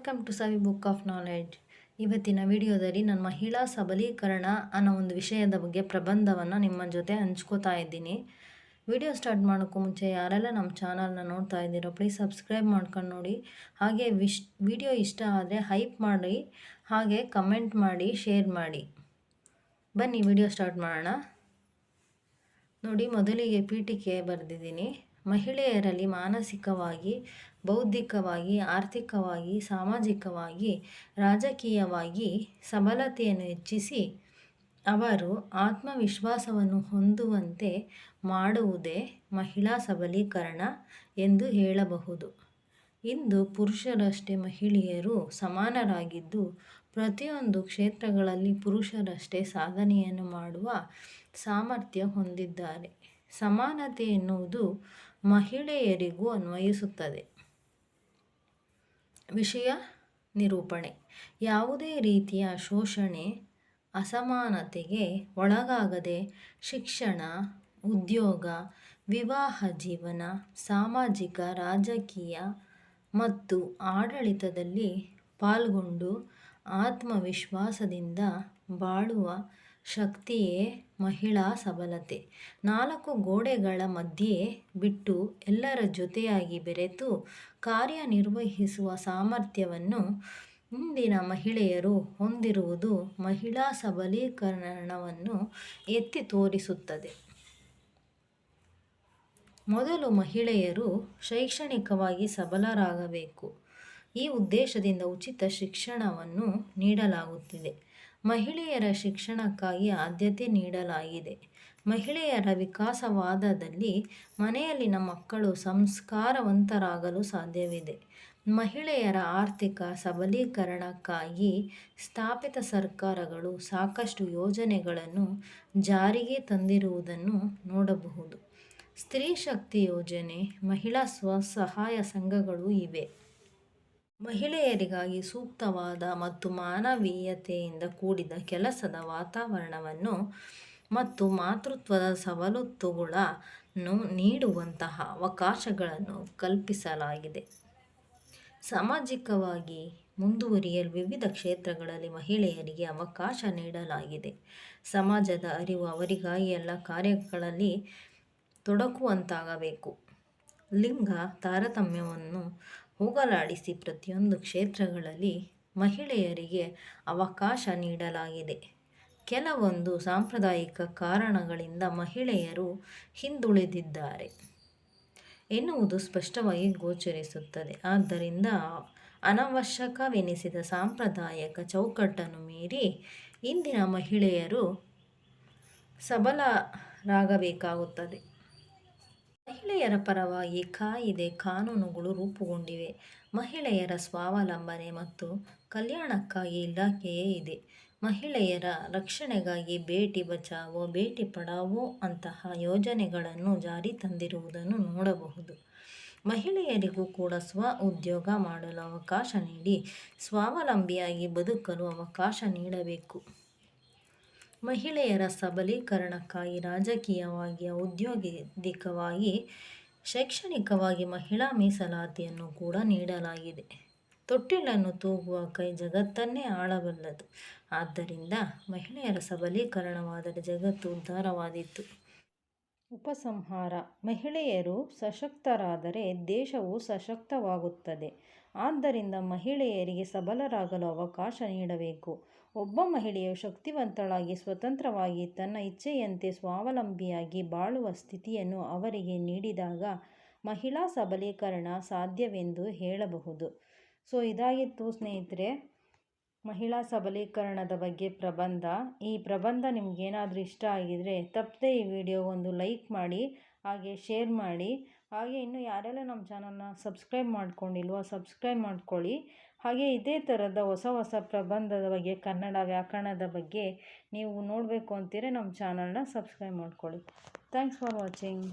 Welcome to Savi book of knowledge ಇವತ್ತಿನ ವಿಡಿಯೋದಲ್ಲಿ ನಾನು ಮಹಿಳಾ ಸಬಲೀಕರಣ ಅನ್ನೋ ಒಂದು ವಿಷಯದ ಬಗ್ಗೆ ಪ್ರಬಂಧವನ್ನು ನಿಮ್ಮ ಜೊತೆ ಹಂಚ್ಕೋತಾ ಇದ್ದೀನಿ. ವಿಡಿಯೋ ಸ್ಟಾರ್ಟ್ ಮಾಡೋಕ್ಕೂ ಮುಂಚೆ ಯಾರೆಲ್ಲ ನಮ್ಮ ಚಾನಲ್ನ ನೋಡ್ತಾ ಇದ್ದೀರೋ ಪ್ಲೀಸ್ ಸಬ್ಸ್ಕ್ರೈಬ್ ಮಾಡ್ಕೊಂಡು ನೋಡಿ. ಹಾಗೆ ವಿಶ್, ವಿಡಿಯೋ ಇಷ್ಟ ಆದರೆ ಹೈಪ್ ಮಾಡಿ, ಹಾಗೆ ಕಮೆಂಟ್ ಮಾಡಿ ಶೇರ್ ಮಾಡಿ. ಬನ್ನಿ, ವಿಡಿಯೋ ಸ್ಟಾರ್ಟ್ ಮಾಡೋಣ. ನೋಡಿ, ಮೊದಲಿಗೆ ಪೀಠಿಕೆ ಬರೆದಿದ್ದೀನಿ. ಮಹಿಳೆಯರಲ್ಲಿ ಮಾನಸಿಕವಾಗಿ, ಬೌದ್ಧಿಕವಾಗಿ, ಆರ್ಥಿಕವಾಗಿ, ಸಾಮಾಜಿಕವಾಗಿ, ರಾಜಕೀಯವಾಗಿ ಸಬಲತೆಯನ್ನು ಹೆಚ್ಚಿಸಿ ಅವರು ಆತ್ಮವಿಶ್ವಾಸವನ್ನು ಹೊಂದುವಂತೆ ಮಾಡುವುದೇ ಮಹಿಳಾ ಸಬಲೀಕರಣ ಎಂದು ಹೇಳಬಹುದು. ಇಂದು ಪುರುಷರಷ್ಟೇ ಮಹಿಳೆಯರು ಸಮಾನರಾಗಿದ್ದು, ಪ್ರತಿಯೊಂದು ಕ್ಷೇತ್ರಗಳಲ್ಲಿ ಪುರುಷರಷ್ಟೇ ಸಾಧನೆಯನ್ನು ಮಾಡುವ ಸಾಮರ್ಥ್ಯ ಹೊಂದಿದ್ದಾರೆ. ಸಮಾನತೆ ಎನ್ನುವುದು ಮಹಿಳೆಯರಿಗೂ ಅನ್ವಯಿಸುತ್ತದೆ. ವಿಷಯ ನಿರೂಪಣೆ. ಯಾವುದೇ ರೀತಿಯ ಶೋಷಣೆ ಅಸಮಾನತೆಗೆ ಒಳಗಾಗದೆ ಶಿಕ್ಷಣ, ಉದ್ಯೋಗ, ವಿವಾಹ ಜೀವನ, ಸಾಮಾಜಿಕ, ರಾಜಕೀಯ ಮತ್ತು ಆಡಳಿತದಲ್ಲಿ ಪಾಲ್ಗೊಂಡು ಆತ್ಮವಿಶ್ವಾಸದಿಂದ ಬಾಳುವ ಶಕ್ತಿಯೇ ಮಹಿಳಾ ಸಬಲತೆ. ನಾಲ್ಕು ಗೋಡೆಗಳ ಮಧ್ಯೆ ಬಿಟ್ಟು ಎಲ್ಲರ ಜೊತೆಯಾಗಿ ಬೆರೆತು ಕಾರ್ಯನಿರ್ವಹಿಸುವ ಸಾಮರ್ಥ್ಯವನ್ನು ಇಂದಿನ ಮಹಿಳೆಯರು ಹೊಂದಿರುವುದು ಮಹಿಳಾ ಸಬಲೀಕರಣವನ್ನು ಎತ್ತಿ ತೋರಿಸುತ್ತದೆ. ಮೊದಲು ಮಹಿಳೆಯರು ಶೈಕ್ಷಣಿಕವಾಗಿ ಸಬಲರಾಗಬೇಕು. ಈ ಉದ್ದೇಶದಿಂದ ಉಚಿತ ಶಿಕ್ಷಣವನ್ನು ನೀಡಲಾಗುತ್ತಿದೆ. ಮಹಿಳೆಯರ ಶಿಕ್ಷಣಕ್ಕಾಗಿ ಆದ್ಯತೆ ನೀಡಲಾಗಿದೆ. ಮಹಿಳೆಯರ ವಿಕಾಸವಾದದಲ್ಲಿ ಮನೆಯಲ್ಲಿನ ಮಕ್ಕಳು ಸಂಸ್ಕಾರವಂತರಾಗಲು ಸಾಧ್ಯವಿದೆ. ಮಹಿಳೆಯರ ಆರ್ಥಿಕ ಸಬಲೀಕರಣಕ್ಕಾಗಿ ಸ್ಥಾಪಿತ ಸರ್ಕಾರಗಳು ಸಾಕಷ್ಟು ಯೋಜನೆಗಳನ್ನು ಜಾರಿಗೆ ತಂದಿರುವುದನ್ನು ನೋಡಬಹುದು. ಸ್ತ್ರೀ ಶಕ್ತಿ ಯೋಜನೆ, ಮಹಿಳಾ ಸ್ವಸಹಾಯ ಸಂಘಗಳು ಇವೆ. ಮಹಿಳೆಯರಿಗಾಗಿ ಸೂಕ್ತವಾದ ಮತ್ತು ಮಾನವೀಯತೆಯಿಂದ ಕೂಡಿದ ಕೆಲಸದ ವಾತಾವರಣವನ್ನು ಮತ್ತು ಮಾತೃತ್ವದ ಸವಲತ್ತುಗಳನ್ನು ನೀಡುವಂತಹ ಅವಕಾಶಗಳನ್ನು ಕಲ್ಪಿಸಲಾಗಿದೆ. ಸಾಮಾಜಿಕವಾಗಿ ಮುಂದುವರಿಯಲು ವಿವಿಧ ಕ್ಷೇತ್ರಗಳಲ್ಲಿ ಮಹಿಳೆಯರಿಗೆ ಅವಕಾಶ ನೀಡಲಾಗಿದೆ. ಸಮಾಜದ ಅರಿವು ಅವರಿಗಾಗಿ ಎಲ್ಲ ಕಾರ್ಯಗಳಲ್ಲಿ ತೊಡಕುವಂತಾಗಬೇಕು. ಲಿಂಗ ತಾರತಮ್ಯವನ್ನು ಹೋಗಲಾಡಿಸಿ ಪ್ರತಿಯೊಂದು ಕ್ಷೇತ್ರಗಳಲ್ಲಿ ಮಹಿಳೆಯರಿಗೆ ಅವಕಾಶ ನೀಡಲಾಗಿದೆ. ಕೆಲವೊಂದು ಸಾಂಪ್ರದಾಯಿಕ ಕಾರಣಗಳಿಂದ ಮಹಿಳೆಯರು ಹಿಂದುಳಿದಿದ್ದಾರೆ. ಎನ್ನುವುದು ಸ್ಪಷ್ಟವಾಗಿ ಗೋಚರಿಸುತ್ತದೆ. ಆದ್ದರಿಂದ ಅನವಶ್ಯಕವೆನಿಸಿದ ಸಾಂಪ್ರದಾಯಿಕ ಚೌಕಟ್ಟನ್ನು ಮೀರಿ ಇಂದಿನ ಮಹಿಳೆಯರು ಸಬಲರಾಗಬೇಕಾಗುತ್ತದೆ. ಮಹಿಳೆಯರ ಪರವಾಗಿ ಕಾಯಿದೆ ಕಾನೂನುಗಳು ರೂಪುಗೊಂಡಿವೆ. ಮಹಿಳೆಯರ ಸ್ವಾವಲಂಬನೆ ಮತ್ತು ಕಲ್ಯಾಣಕ್ಕಾಗಿ ಇಲಾಖೆಯೇ ಇದೆ. ಮಹಿಳೆಯರ ರಕ್ಷಣೆಗಾಗಿ ಬೇಟಿ ಬಚಾವೋ, ಬೇಟಿ ಪಡಾವೋ ಅಂತಹ ಯೋಜನೆಗಳನ್ನು ಜಾರಿ ತಂದಿರುವುದನ್ನು ನೋಡಬಹುದು. ಮಹಿಳೆಯರಿಗೂ ಕೂಡ ಸ್ವ ಉದ್ಯೋಗ ಮಾಡಲು ಅವಕಾಶ ನೀಡಿ ಸ್ವಾವಲಂಬಿಯಾಗಿ ಬದುಕಲು ಅವಕಾಶ ನೀಡಬೇಕು. ಮಹಿಳೆಯರ ಸಬಲೀಕರಣಕ್ಕಾಗಿ ರಾಜಕೀಯವಾಗಿ, ಔದ್ಯೋಗಿಕವಾಗಿ, ಶೈಕ್ಷಣಿಕವಾಗಿ ಮಹಿಳಾ ಮೀಸಲಾತಿಯನ್ನು ಕೂಡ ನೀಡಲಾಗಿದೆ. ತೊಟ್ಟಿಲನ್ನು ತೂಗುವ ಕೈ ಜಗತ್ತನ್ನೇ ಆಳಬಲ್ಲದು. ಆದ್ದರಿಂದ ಮಹಿಳೆಯರ ಸಬಲೀಕರಣವಾದರೆ ಜಗತ್ತು ಉದ್ಧಾರವಾದೀತು. ಉಪಸಂಹಾರ. ಮಹಿಳೆಯರು ಸಶಕ್ತರಾದರೆ ದೇಶವು ಸಶಕ್ತವಾಗುತ್ತದೆ. ಆದ್ದರಿಂದ ಮಹಿಳೆಯರಿಗೆ ಸಬಲರಾಗಲು ಅವಕಾಶ ನೀಡಬೇಕು. ಒಬ್ಬ ಮಹಿಳೆಯು ಶಕ್ತಿವಂತಳಾಗಿ ಸ್ವತಂತ್ರವಾಗಿ ತನ್ನ ಇಚ್ಛೆಯಂತೆ ಸ್ವಾವಲಂಬಿಯಾಗಿ ಬಾಳುವ ಸ್ಥಿತಿಯನ್ನು ಅವರಿಗೆ ನೀಡಿದಾಗ ಮಹಿಳಾ ಸಬಲೀಕರಣ ಸಾಧ್ಯವೆಂದು ಹೇಳಬಹುದು. ಸೊ, ಇದಾಗಿತ್ತು ಸ್ನೇಹಿತರೆ. ಮಹಿಳಾ ಸಬಲೀಕರಣದ ಬಗ್ಗೆ ಪ್ರಬಂಧ. ಈ ಪ್ರಬಂಧ ನಿಮಗೇನಾದರೂ ಇಷ್ಟ ಆಗಿದರೆ ತಪ್ಪದೆ ಈ ವಿಡಿಯೋಗೊಂದು ಲೈಕ್ ಮಾಡಿ, ಹಾಗೆ ಶೇರ್ ಮಾಡಿ. ಹಾಗೆ ಇನ್ನೂ ಯಾರೆಲ್ಲ ನಮ್ಮ ಚಾನಲ್ನ ಸಬ್ಸ್ಕ್ರೈಬ್ ಮಾಡ್ಕೊಂಡಿಲ್ವೋ ಸಬ್ಸ್ಕ್ರೈಬ್ ಮಾಡ್ಕೊಳ್ಳಿ. ಹಾಗೆ ಇದೇ ಥರದ ಹೊಸ ಹೊಸ ಪ್ರಬಂಧದ ಬಗ್ಗೆ, ಕನ್ನಡ ವ್ಯಾಕರಣದ ಬಗ್ಗೆ ನೀವು ನೋಡಬೇಕು ಅಂತೀರ ನಮ್ಮ ಚಾನಲ್ನ ಸಬ್ಸ್ಕ್ರೈಬ್ ಮಾಡ್ಕೊಳ್ಳಿ. Thanks for watching.